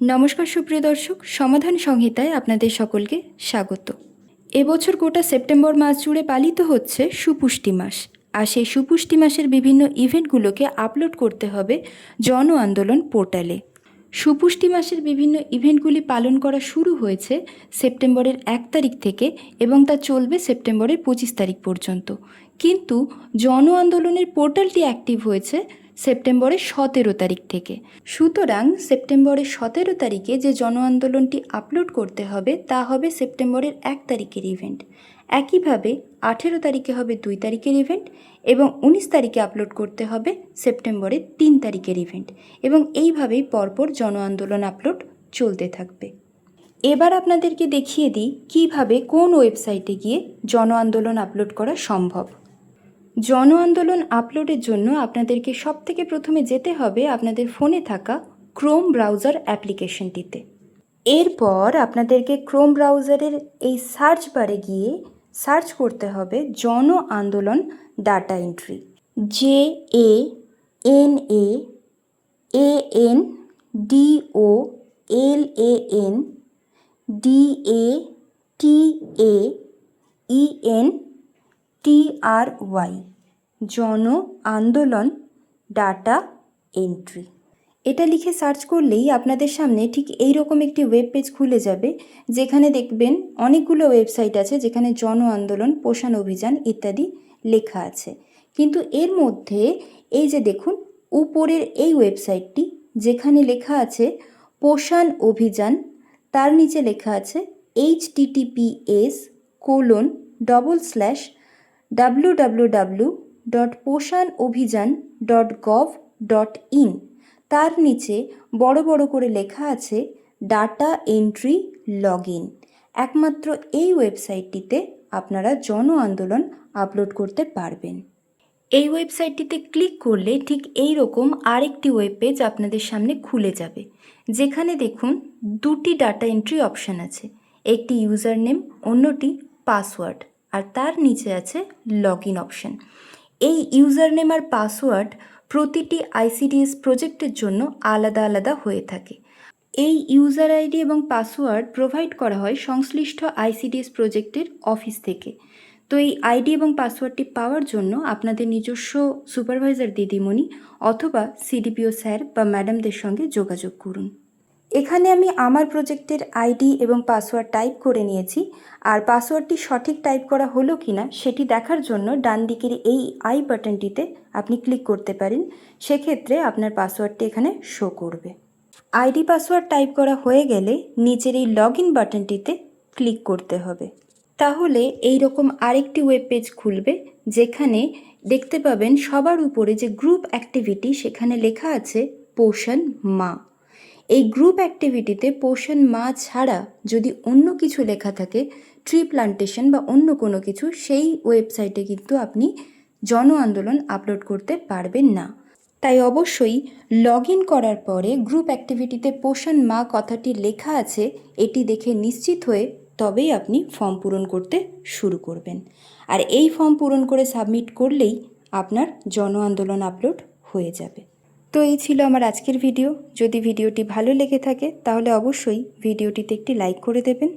নমস্কার সুপ্রিয় দর্শক, সমাধান সংহিতায় আপনাদের সকলকে স্বাগত। এবছর গোটা সেপ্টেম্বর মাস জুড়ে পালিত হচ্ছে সুপুষ্টি মাস। আর সেই সুপুষ্টি মাসের বিভিন্ন ইভেন্টগুলোকে আপলোড করতে হবে জন আন্দোলন পোর্টালে। সুপুষ্টি মাসের বিভিন্ন ইভেন্টগুলি পালন করা শুরু হয়েছে সেপ্টেম্বরের এক তারিখ থেকে এবং তা চলবে সেপ্টেম্বরের পঁচিশ তারিখ পর্যন্ত। কিন্তু জন আন্দোলনের পোর্টালটি অ্যাক্টিভ হয়েছে সেপ্টেম্বরের সতেরো তারিখ থেকে। সুতরাং সেপ্টেম্বরের সতেরো তারিখে যে জন আন্দোলনটি আপলোড করতে হবে, তা হবে সেপ্টেম্বরের এক তারিখের ইভেন্ট একইভাবে আঠেরো তারিখে হবে দুই তারিখের ইভেন্ট এবং উনিশ তারিখে আপলোড করতে হবে সেপ্টেম্বরের তিন তারিখের ইভেন্ট এবং এইভাবেই পরপর জন আন্দোলন আপলোড চলতে থাকবে। এবার আপনাদেরকে দেখিয়ে দিই কীভাবে কোন ওয়েবসাইটে গিয়ে জন আন্দোলন আপলোড করা সম্ভব। জন আন্দোলন আপলোডের জন্য আপনাদেরকে সবথেকে প্রথমে যেতে হবে আপনাদের ফোনে থাকা ক্রোম ব্রাউজার অ্যাপ্লিকেশনটিতে। এরপর আপনাদেরকে ক্রোম ব্রাউজারের এই সার্চ বারে গিয়ে সার্চ করতে হবে Jan Andolan data entry. J A N A A N D O L A N D A T A E N T R Y, Jan Andolan, data entry. এটা লিখে search করলেই আপনাদের সামনে ঠিক এই রকম একটি ওয়েব পেজ খুলে যাবে, যেখানে দেখবেন অনেকগুলো ওয়েবসাইট আছে যেখানে জন আন্দোলন, পোষণ অভিযান ইত্যাদি লেখা আছে। কিন্তু এর মধ্যে এই যে দেখুন, উপরের এই ওয়েবসাইটটি যেখানে লেখা আছে পোষণ অভিযান, তার নিচে লেখা আছে H TTPS colon double slash W dot Abhiyan dot gov dot in তার নিচে বড় বড় করে লেখা আছে ডাটা এন্ট্রি লগ ইন একমাত্র এই ওয়েবসাইটটিতে আপনারা জন আন্দোলন আপলোড করতে পারবেন। এই ওয়েবসাইটটিতে ক্লিক করলে ঠিক এই রকম আরেকটি ওয়েব পেজ আপনাদের সামনে খুলে যাবে। যেখানে দেখুন দুটি ডাটা এন্ট্রি অপশান আছে। একটি ইউজার নেম অন্যটি পাসওয়ার্ড আর তার নিচে আছে লগ ইন অপশান এই ইউজার নেম আর পাসওয়ার্ড প্রতিটি আইসিডিএস প্রজেক্টের জন্য আলাদা আলাদা হয়ে থাকে। এই ইউজার আইডি এবং পাসওয়ার্ড প্রোভাইড করা হয় সংশ্লিষ্ট আইসিডিএস প্রজেক্টের অফিস থেকে। তো এই আইডি এবং পাসওয়ার্ডটি পাওয়ার জন্য আপনাদের নিজস্ব সুপারভাইজার দিদিমণি অথবা সিডিপিও স্যার বা ম্যাডামদের সঙ্গে যোগাযোগ করুন। এখানে আমি আমার প্রজেক্টের আইডি এবং পাসওয়ার্ড টাইপ করে নিয়েছি। আর পাসওয়ার্ডটি সঠিক টাইপ করা হলো কি না সেটি দেখার জন্য ডান দিকের এই আই বাটনটিতে আপনি ক্লিক করতে পারেন। সেক্ষেত্রে আপনার পাসওয়ার্ডটি এখানে শো করবে। আইডি পাসওয়ার্ড টাইপ করা হয়ে গেলে নিচের এই লগ ইন বাটনটিতে ক্লিক করতে হবে। তাহলে এই রকম আরেকটি ওয়েব পেজ খুলবে যেখানে দেখতে পাবেন সবার উপরে যে গ্রুপ অ্যাক্টিভিটি সেখানে লেখা আছে পোষণ মা। এই গ্রুপ অ্যাক্টিভিটিতে পোষণ মা ছাড়া যদি অন্য কিছু লেখা থাকে ট্রি প্লান্টেশন বা অন্য কোনো কিছু, সেই ওয়েবসাইটে কিন্তু আপনি জন আন্দোলন আপলোড করতে পারবেন না। তাই অবশ্যই লগ ইন করার পরে গ্রুপ অ্যাক্টিভিটিতে পোষণ মা কথাটি লেখা আছে, এটি দেখে নিশ্চিত হয়ে তবেই আপনি ফর্ম পূরণ করতে শুরু করবেন। আর এই ফর্ম পূরণ করে সাবমিট করলেই আপনার জন আন্দোলন আপলোড হয়ে যাবে। তো এই ছিল আমার আজকের ভিডিও। যদি ভিডিওটি ভালো লেগে থাকে, তাহলে অবশ্যই ভিডিওটিতে একটি লাইক করে দেবেন।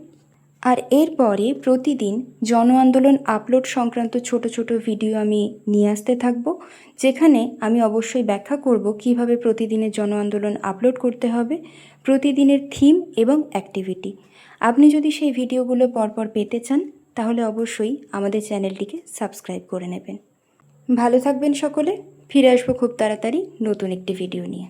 আর এরপরে প্রতিদিন জন আন্দোলন আপলোড সংক্রান্ত ছোট ছোট ভিডিও আমি নিয়ে আসতে থাকব, যেখানে আমি অবশ্যই ব্যাখ্যা করব কীভাবে প্রতিদিনের জন আন্দোলন আপলোড করতে হবে, প্রতিদিনের থিম এবং অ্যাক্টিভিটি। আপনি যদি সেই ভিডিওগুলো পরপর পেতে চান, তাহলে অবশ্যই আমাদের চ্যানেলটিকে সাবস্ক্রাইব করে নেবেন। ভালো থাকবেন সকলে। ফিরে আসব খুব তাড়াতাড়ি নতুন একটি ভিডিও নিয়ে।